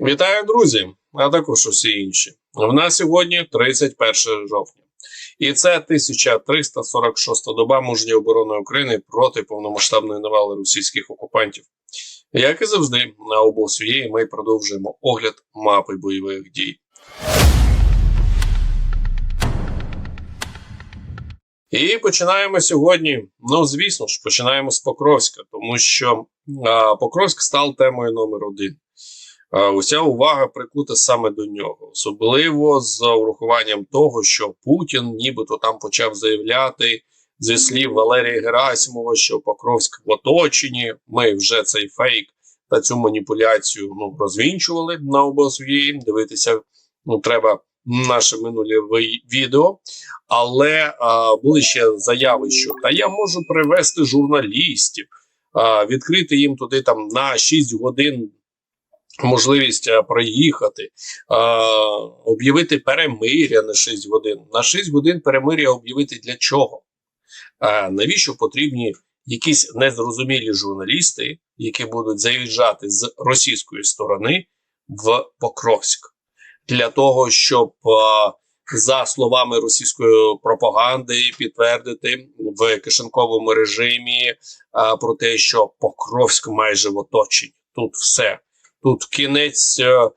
Вітаю, друзі, а також усі інші. В нас сьогодні 31 жовтня, і це 1346 доба мужньої оборони України проти повномасштабної навали російських окупантів. Як і завжди, на обосує ми продовжуємо огляд мапи бойових дій. І починаємо сьогодні. Ну, звісно ж, починаємо з Покровська, тому що а, Покровськ став темою номер один. А, Уся увага прикута саме до нього, особливо з урахуванням того, що Путін нібито там почав заявляти зі слів Валерія Герасимова, що Покровськ в оточенні. Ми вже цей фейк та цю маніпуляцію ну, розвінчували на обосві. Дивитися ну, треба наше минуле відео. Але а, були ще заяви, що та я можу привезти журналістів, відкрити їм туди там на 6 годин можливість а, проїхати, об'явити перемиря на 6 годин. На 6 годин перемиря об'явити для чого? Навіщо потрібні якісь незрозумілі журналісти, які будуть заїжджати з російської сторони в Покровськ? Для того, щоб за словами російської пропаганди підтвердити в кишенковому режимі про те, що Покровськ майже в оточенні. Тут все. Тут кінець е, е,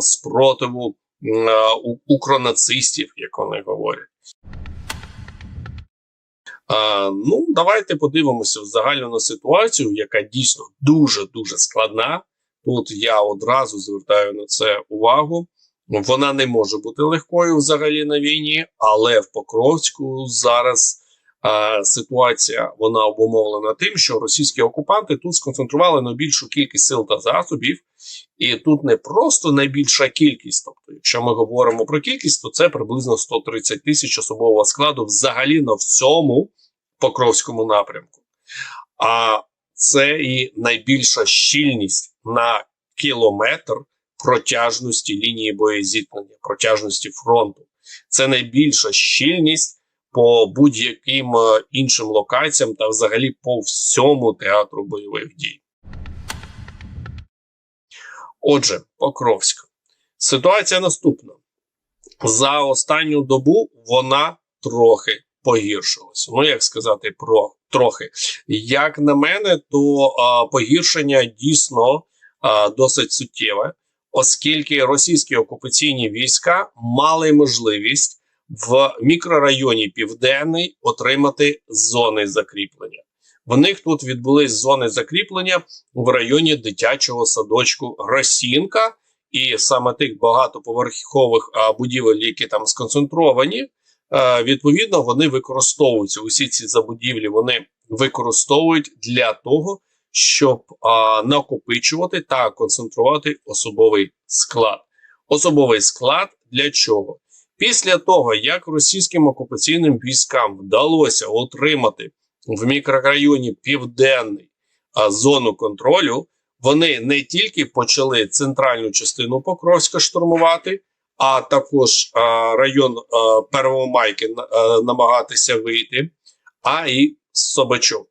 спротиву е, укронацистів, як вони говорять. А, ну, давайте подивимося в загальну ситуацію, яка дійсно дуже дуже складна. Тут я одразу звертаю на це увагу. Вона не може бути легкою взагалі на війні, але в Покровську зараз е, ситуація вона обумовлена тим, що російські окупанти тут сконцентрували найбільшу кількість сил та засобів, і тут не просто найбільша кількість. Тобто, якщо ми говоримо про кількість, то це приблизно 130 тисяч особового складу взагалі на всьому Покровському напрямку. А це і найбільша щільність на кілометр протяжності лінії боєзіткнення, протяжності фронту. Це найбільша щільність по будь-яким е, іншим локаціям та взагалі по всьому театру бойових дій. Отже, Покровськ. Ситуація наступна. За останню добу вона трохи погіршилася. Ну, як сказати, про трохи. Як на мене, то а, погіршення дійсно а, досить суттєве оскільки російські окупаційні війська мали можливість в мікрорайоні Південний отримати зони закріплення. В них тут відбулись зони закріплення в районі дитячого садочку Росінка, і саме тих багатоповерхових будівель, які там сконцентровані, відповідно, вони використовуються. Усі ці забудівлі вони використовують для того, щоб накопичувати та концентрувати особовий склад. Особовий склад для чого? Після того, як російським окупаційним військам вдалося отримати в мікрорайоні Південний зону контролю, вони не тільки почали центральну частину Покровська штурмувати, а також район Первомайки намагатися вийти, а і Собачок.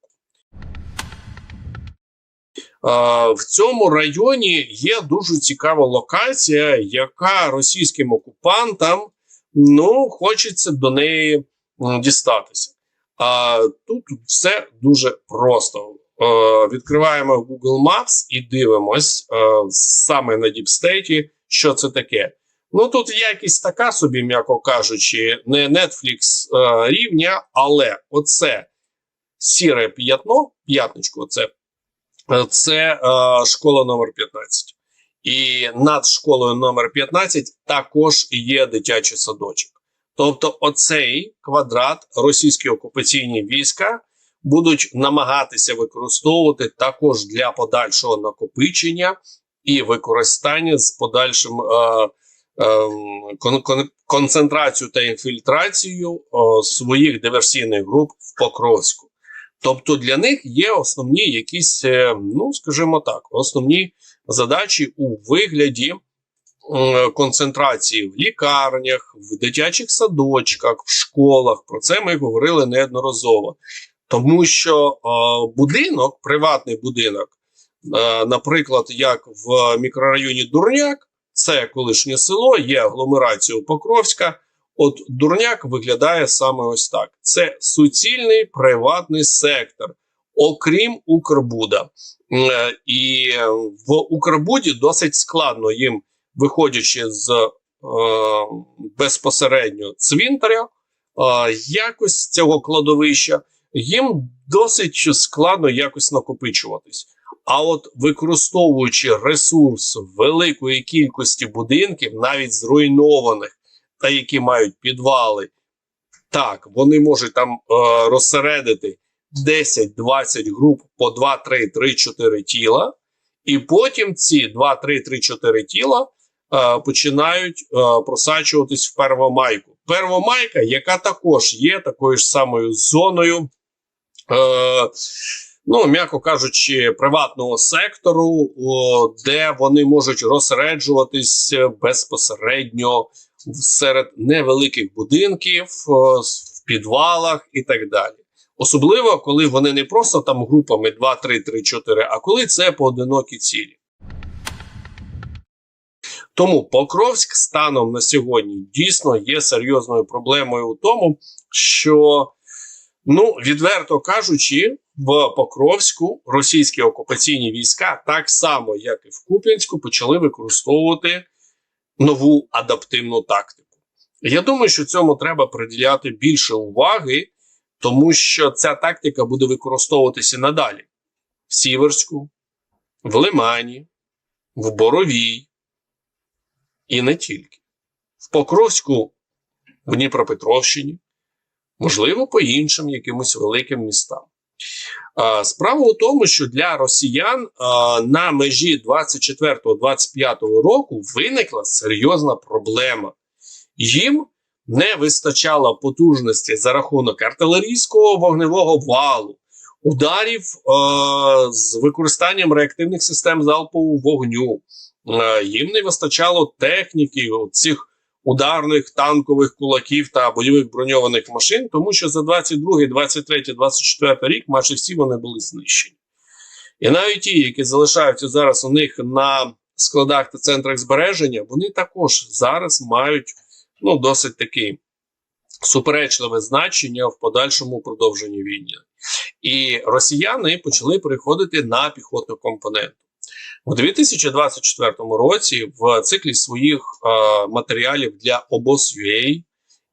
В цьому районі є дуже цікава локація, яка російським окупантам ну, хочеться до неї дістатися. А тут все дуже просто. Е, Відкриваємо Google Maps і дивимось е, саме на діпстейті, що це таке. Ну тут якість така собі, м'яко кажучи, не Netflix е, рівня, але оце сіре п'ятно, п'ятничко, це це школа номер 15. І над школою номер 15 також є дитячий садочок. Тобто, оцей квадрат російські окупаційні війська будуть намагатися використовувати також для подальшого накопичення і використання з подальшим е, е, кон, кон, концентрацією та інфільтрацією е, своїх диверсійних груп в Покровську. Тобто для них є основні якісь, е, ну скажімо так, основні задачі у вигляді концентрації в лікарнях, в дитячих садочках, в школах. Про це ми говорили неодноразово. Тому що будинок, приватний будинок, Е, наприклад, як в мікрорайоні Дурняк, це колишнє село, є агломерація Покровська. От Дурняк виглядає саме ось так: це суцільний приватний сектор, окрім Укрбуда. Е, І в Укрбуді досить складно їм, виходячи з е, безпосередньо цвинтаря, е, якось цього кладовища, їм досить складно якось накопичуватись. А от використовуючи ресурс великої кількості будинків, навіть зруйнованих, та які мають підвали, так, вони можуть там е, розсередити 10-20 груп по 2, 3, 3, 4 тіла, і потім ці 2, 3, 3, 4 тіла е, починають е, просачуватись в Первомайку. Первомайка, яка також є такою ж самою зоною. Е, Ну, м'яко кажучи, приватного сектору, о, де вони можуть розсереджуватись безпосередньо серед невеликих будинків, в підвалах і так далі. Особливо, коли вони не просто там групами 2, 3, 3, 4, а коли це поодинокі цілі. Тому Покровськ станом на сьогодні дійсно є серйозною проблемою у тому, що, ну, відверто кажучи, в Покровську російські окупаційні війська, так само, як і в Куп'янську, почали використовувати нову адаптивну тактику. Я думаю, що цьому треба приділяти більше уваги, тому що ця тактика буде використовуватися надалі в Сіверську, в Лимані, в Боровій і не тільки. В Покровську, в Дніпропетровщині, можливо, по іншим якимось великим містам. Справа у тому, що для росіян на межі 24-25 року виникла серйозна проблема. Їм не вистачало потужності за рахунок артилерійського вогневого валу, ударів е з використанням реактивних систем залпового вогню. Е їм не вистачало техніки цих ударних танкових кулаків та бойових броньованих машин, тому що за 22, 23, 24 рік майже всі вони були знищені. І навіть ті, які залишаються зараз у них на складах та центрах збереження, вони також зараз мають ну, досить таке суперечливе значення в подальшому продовженні війни. І росіяни почали переходити на піхотну компоненту. У 2024 році в циклі своїх е, матеріалів для обоз.ua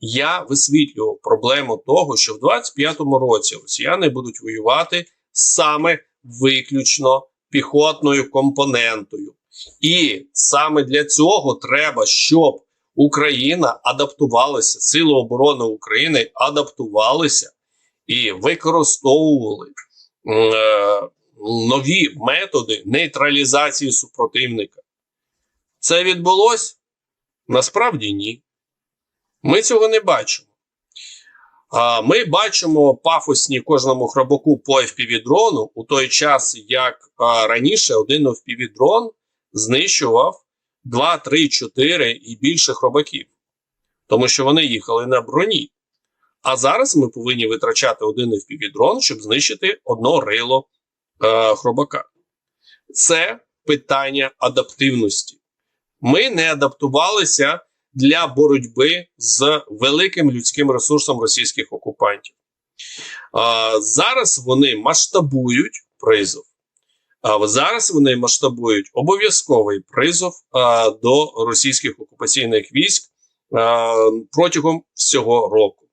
я висвітлював проблему того, що в 2025 році росіяни будуть воювати саме виключно піхотною компонентою. І саме для цього треба, щоб Україна адаптувалася, Сили оборони України адаптувалися і використовували. Е, нові методи нейтралізації супротивника. Це відбулося? Насправді ні. Ми цього не бачимо. А Ми бачимо пафосні кожному храбаку по FPV-дрону у той час, як раніше один FPV-дрон знищував 2, 3, 4 і більше хробаків, тому що вони їхали на броні. А зараз ми повинні витрачати один FPV-дрон, щоб знищити одно рило е, хробака. Це питання адаптивності. Ми не адаптувалися для боротьби з великим людським ресурсом російських окупантів. А, Зараз вони масштабують призов. А, зараз вони масштабують обов'язковий призов а, до російських окупаційних військ а, протягом всього року.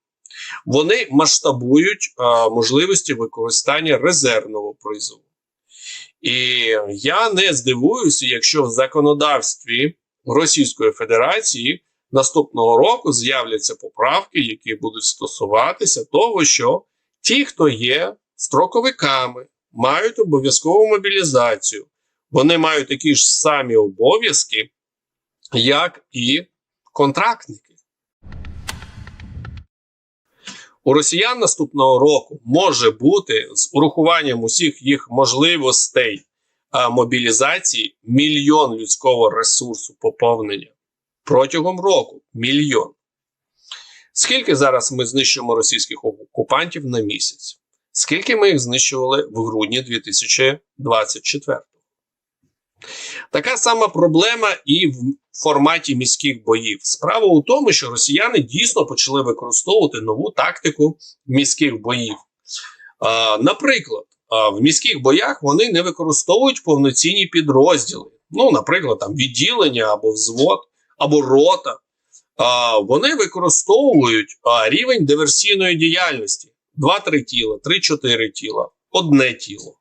Вони масштабують а, можливості використання резервного призову. І я не здивуюся, якщо в законодавстві Російської Федерації наступного року з'являться поправки, які будуть стосуватися того, що ті, хто є строковиками, мають обов'язкову мобілізацію, вони мають такі ж самі обов'язки, як і контрактники. У росіян наступного року може бути з урахуванням усіх їх можливостей а, мобілізації мільйон людського ресурсу поповнення протягом року. Мільйон. Скільки зараз ми знищуємо російських окупантів на місяць? Скільки ми їх знищували в грудні 2024? Така сама проблема і в форматі міських боїв. Справа у тому, що росіяни дійсно почали використовувати нову тактику міських боїв. А, Наприклад, в міських боях вони не використовують повноцінні підрозділи. Ну, наприклад, там відділення або взвод, або рота. А, Вони використовують а, рівень диверсійної діяльності: 2-3 тіла, 3-4 тіла, одне тіло.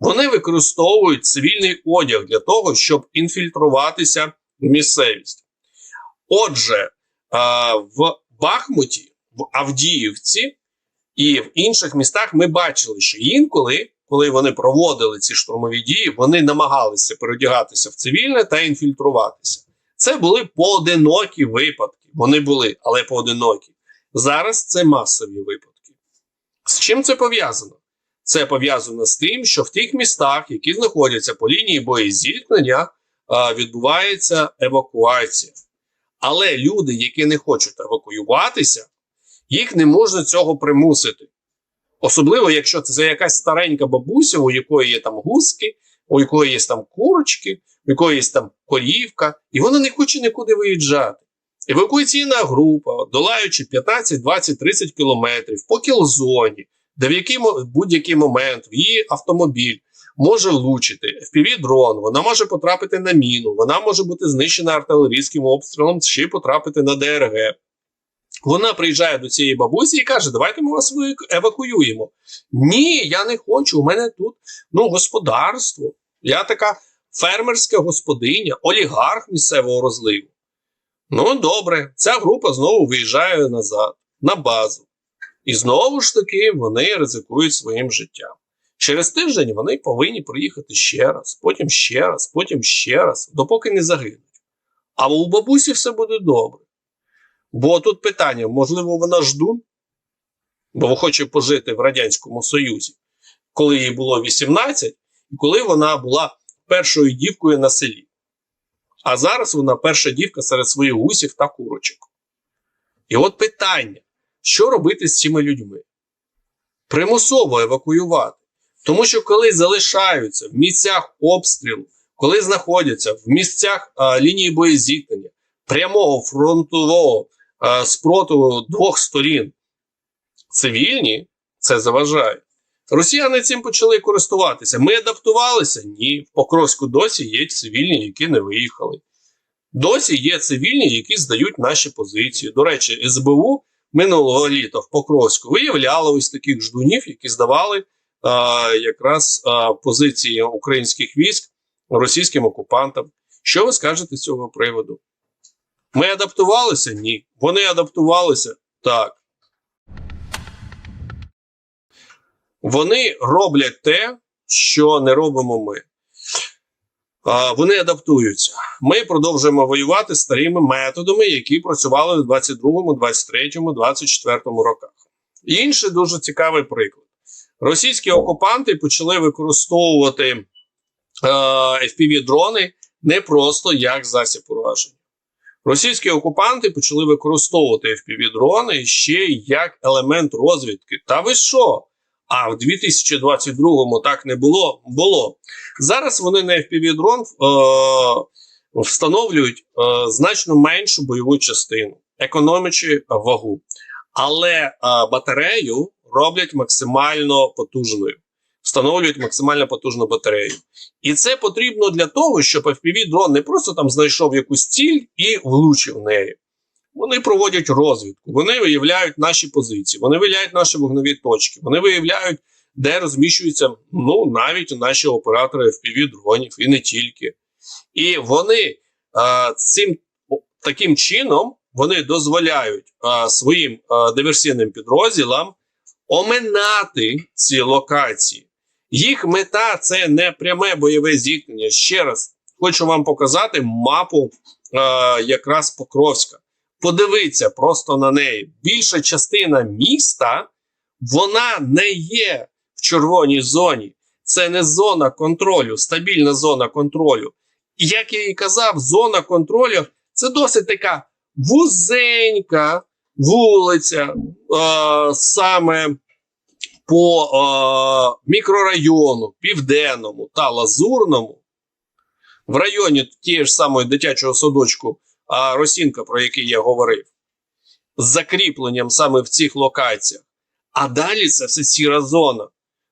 Вони використовують цивільний одяг для того, щоб інфільтруватися в місцевість. Отже, в Бахмуті, в Авдіївці і в інших містах ми бачили, що інколи, коли вони проводили ці штурмові дії, вони намагалися переодягатися в цивільне та інфільтруватися. Це були поодинокі випадки. Вони були, але поодинокі. Зараз це масові випадки. З чим це пов'язано? Це пов'язано з тим, що в тих містах, які знаходяться по лінії боєзіткнення, відбувається евакуація. Але люди, які не хочуть евакуюватися, їх не можна цього примусити. Особливо, якщо це якась старенька бабуся, у якої є там гуски, у якої є там курочки, у якої є там корівка, і вона не хоче нікуди виїжджати. Евакуаційна група, долаючи 15, 20, 30 кілометрів по кілзоні, де в який будь-який момент в її автомобіль може влучити fpv дрон, вона може потрапити на міну, вона може бути знищена артилерійським обстрілом, чи потрапити на ДРГ. Вона приїжджає до цієї бабусі і каже: Давайте ми вас евакуюємо. Ні, я не хочу. У мене тут ну, господарство. Я така фермерська господиня, олігарх місцевого розливу. Ну, добре, ця група знову виїжджає назад, на базу. І знову ж таки вони ризикують своїм життям. Через тиждень вони повинні приїхати ще раз, потім ще раз, потім ще раз, допоки не загинуть. А у бабусі все буде добре. Бо тут питання: можливо, вона жду, бо хоче пожити в Радянському Союзі, коли їй було 18, і коли вона була першою дівкою на селі. А зараз вона перша дівка серед своїх гусів та курочок. І от питання: що робити з цими людьми? Примусово евакуювати. Тому що коли залишаються в місцях обстрілу, коли знаходяться в місцях а, лінії боєзіткнення, прямого фронтового а, спротиву двох сторін, цивільні це заважає. Росіяни цим почали користуватися. Ми адаптувалися? Ні. В Покровську досі є цивільні, які не виїхали. Досі є цивільні, які здають наші позиції. До речі, СБУ минулого літа в Покровську виявляло ось таких ждунів, які здавали якраз позиції українських військ російським окупантам. Що ви скажете з цього приводу? Ми адаптувалися? Ні. Вони адаптувалися так. Вони роблять те, що не робимо ми. Вони адаптуються. Ми продовжуємо воювати старими методами, які працювали в 22, 23, 24 роках. Інший дуже цікавий приклад. Російські окупанти почали використовувати е, FPV-дрони не просто як засіб ураження. Російські окупанти почали використовувати FPV-дрони ще як елемент розвідки. Та ви що? А в 2022-му так не було. було. Зараз вони на FPV-дрон е, встановлюють е, значно меншу бойову частину, економячи вагу. Але е, батарею роблять максимально потужною, встановлюють максимально потужну батарею. І це потрібно для того, щоб fpv дрон не просто там знайшов якусь ціль і влучив в неї. Вони проводять розвідку, вони виявляють наші позиції, вони виявляють наші вогневі точки, вони виявляють, де розміщуються ну, навіть наші оператори fpv дронів і не тільки. І вони а, цим таким чином вони дозволяють а, своїм а, диверсійним підрозділам оминати ці локації. Їх мета це не пряме бойове зіткнення. Ще раз хочу вам показати мапу е, якраз Покровська. Подивіться просто на неї. Більша частина міста вона не є в червоній зоні. Це не зона контролю, стабільна зона контролю. І як я і казав, зона контролю це досить така вузенька вулиця е, саме по е, мікрорайону Південному та Лазурному, в районі тієї ж самої дитячого садочку Росінка, про який я говорив, з закріпленням саме в цих локаціях. А далі це все сіра зона,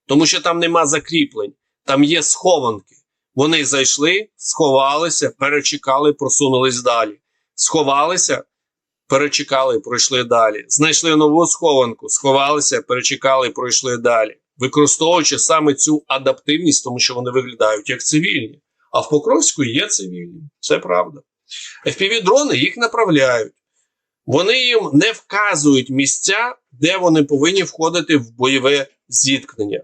тому що там нема закріплень, там є схованки. Вони зайшли, сховалися, перечекали, просунулись далі. Сховалися, перечекали, пройшли далі. Знайшли нову схованку, сховалися, перечекали, пройшли далі. Використовуючи саме цю адаптивність, тому що вони виглядають як цивільні. А в Покровську є цивільні, це правда. FPV-дрони їх направляють. Вони їм не вказують місця, де вони повинні входити в бойове зіткнення.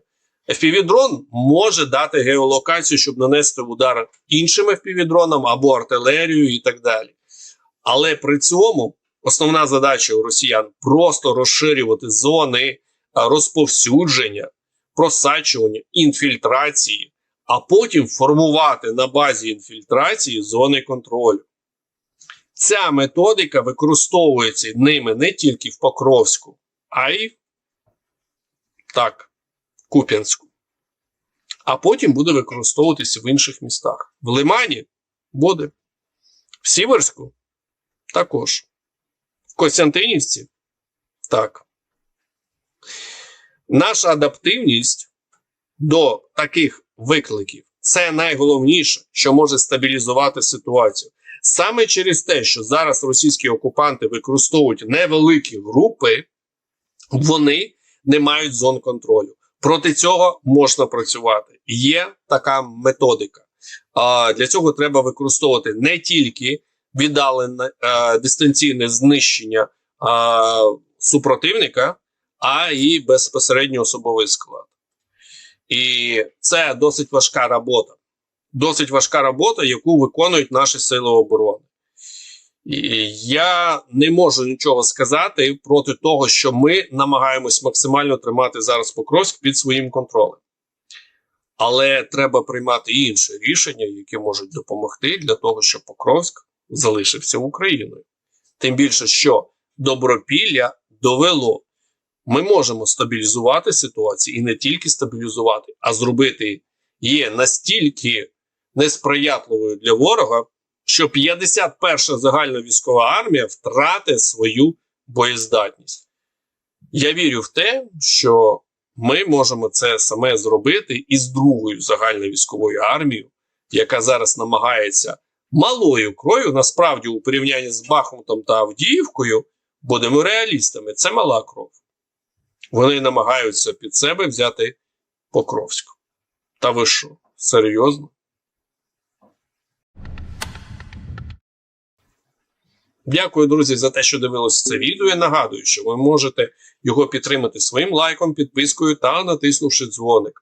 FPV-дрон може дати геолокацію, щоб нанести удар іншим FPV-дронам або артилерію і так далі. Але при цьому основна задача у росіян просто розширювати зони розповсюдження, просачування, інфільтрації, а потім формувати на базі інфільтрації зони контролю. Ця методика використовується ними не тільки в Покровську, а й так, Куп'янську. А потім буде використовуватися в інших містах. В Лимані буде. В Сіверську також. В Костянтинівці так. Наша адаптивність до таких викликів це найголовніше, що може стабілізувати ситуацію. Саме через те, що зараз російські окупанти використовують невеликі групи, вони не мають зон контролю. Проти цього можна працювати. Є така методика. А, Для цього треба використовувати не тільки віддалене а, дистанційне знищення а, супротивника, а і безпосередньо особовий склад. І це досить важка робота. Досить важка робота, яку виконують наші сили оборони. І я не можу нічого сказати проти того, що ми намагаємось максимально тримати зараз Покровськ під своїм контролем. Але треба приймати інші рішення, які можуть допомогти для того, щоб Покровськ залишився Україною. Тим більше, що добропілля довело, ми можемо стабілізувати ситуацію і не тільки стабілізувати, а зробити її настільки несприятливою для ворога, що 51-ша загальна військова армія втратить свою боєздатність. Я вірю в те, що ми можемо це саме зробити із другою загальною військовою армією, яка зараз намагається малою кров'ю, насправді, у порівнянні з Бахмутом та Авдіївкою, будемо реалістами. Це мала кров. Вони намагаються під себе взяти Покровську. Та ви що? Серйозно? Дякую, друзі, за те, що дивилися це відео. Я нагадую, що ви можете його підтримати своїм лайком, підпискою та натиснувши дзвоник.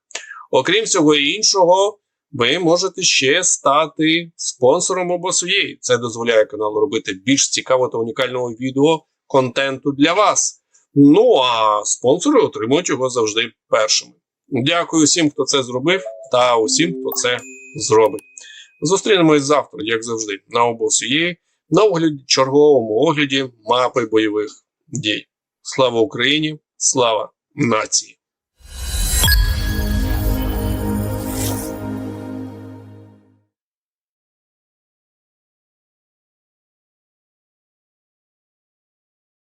Окрім всього іншого, ви можете ще стати спонсором обосуєї. Це дозволяє каналу робити більш цікавого та унікального відео контенту для вас. Ну а спонсори отримують його завжди першими. Дякую всім, хто це зробив, та усім, хто це зробить. Зустрінемось завтра, як завжди, на обосуєї на огляді черговому огляді мапи бойових дій. Слава Україні! Слава нації!